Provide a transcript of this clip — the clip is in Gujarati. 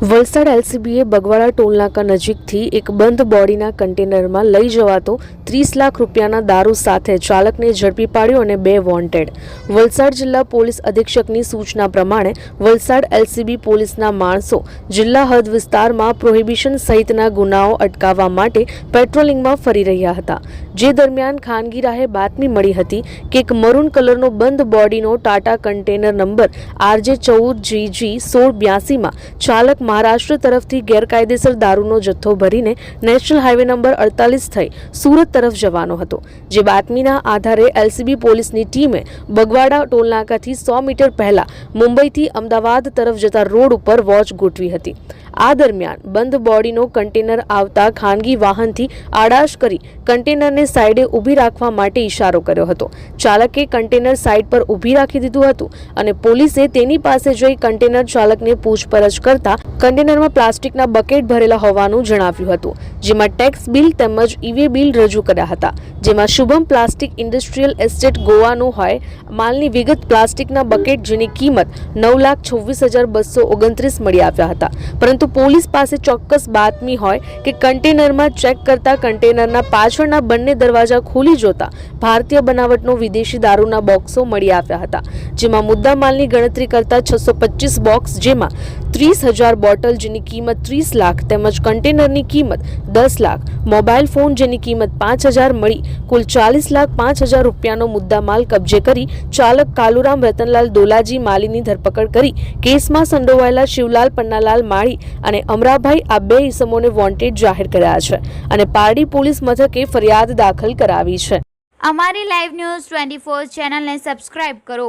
વલસાડ એલસીબીએ બગવાડા ટોલનાકા નજીકથી એક બંધ બોડીના કન્ટેનરમાં લઈ જવાતો ત્રીસ લાખ રૂપિયાના દારૂ સાથે ચાલકને ઝડપી પાડ્યો અને બે વોન્ટેડ. વલસાડ જિલ્લા પોલીસ અધિક્ષકની સૂચના પ્રમાણે વલસાડ એલસીબી પોલીસના માણસો જિલ્લા હદ વિસ્તારમાં પ્રોહિબિશન સહિતના ગુનાઓ અટકાવવા માટે પેટ્રોલિંગમાં ફરી રહ્યા હતા. જે દરમિયાન ખાનગી રાહે બાતમી મળી હતી કે એક મરૂન કલરનો બંધ બોડીનો ટાટા કન્ટેનર નંબર આરજે ચૌદ જીજી સોળ બ્યાસીમાં ચાલક મહારાષ્ટ્ર તરફથી ગેરકાયદેસર દારૂનો જથ્થો ભરીને નેશનલ હાઈવે નંબર અડતાલીસ થઈ સુરત તરફ જવાનો હતો. જે બાતમીના આધારે એલસીબી પોલીસની ટીમે બગવાડા ટોલનાકાથી સો મીટર પહેલા મુંબઈથી અમદાવાદ તરફ જતા રોડ ઉપર વોચ ગોઠવી હતી. આ દરમિયાન બંધ બોડીનો કન્ટેનર આવતા ખાનગી વાહનથી આડાશ કરી કન્ટેનરને સાઈડે ઊભી રાખવા માટે ઇશારો કર્યો હતો. ચાલકે કન્ટેનર સાઈડ પર ઊભી રાખી દીધું હતું અને પોલીસે તેની પાસે જઈ કન્ટેનર ચાલકને પૂછપરછ કરતા કન્ટેનરમાં પ્લાસ્ટિકના બકેટ ભરેલા હોવાનું જણાવ્યું હતું. જેમાં ટેક્સ બિલ તેમજ ઈવે બિલ રજૂ કર્યા હતા. જેમાં શુભમ પ્લાસ્ટિક ઇન્ડસ્ટ્રીયલ એસ્ટેટ ગોવાનું હોય, માલની વિગત પ્લાસ્ટિકના બકેટ જેની કિંમત નવ લાખ છવ્વીસ હજાર બસો ઓગણત્રીસ મળી આવ્યા હતા. પરંતુ પોલીસ પાસે ચોક્કસ બાતમી હોય કે કન્ટેનરમાં ચેક કરતા કન્ટેનરના પાછળના બંને દરવાજા ખોલી જોતા ભારતીય બનાવટનો વિદેશી દારૂના બોક્સો મળી આવ્યા હતા. જેમાં મુદ્દા માલની ગણતરી કરતા છસો પચીસ બોક્સ જેમાં ત્રીસ હજાર બોટલ જેની કિંમત ત્રીસ લાખ તેમજ કન્ટેનરની કિંમત દસ લાખ. મોબાઈલ ફોન જેની કિંમત પાંચ હજાર મળી, કુલ ચાલીસ લાખ પાંચ હજાર રૂપિયાનો મુદ્દામાલ કબજે કરી ચાલક કાલુરામ રતનલાલ દોલાજી માલીની ધરપકડ કરી. કેસમાં સંડોવાયેલા શિવલાલ પન્નાલાલ માળી અને અમરાભાઈ આ બે ઇસમોને વોન્ટેડ જાહેર કર્યા છે અને પારડી પોલીસ મથકે ફરિયાદ દાખલ કરાવી છે. અમારી લાઈવ ન્યૂઝ ટ્વેન્ટી ફોર ચેનલને સબસ્ક્રાઇબ કરો.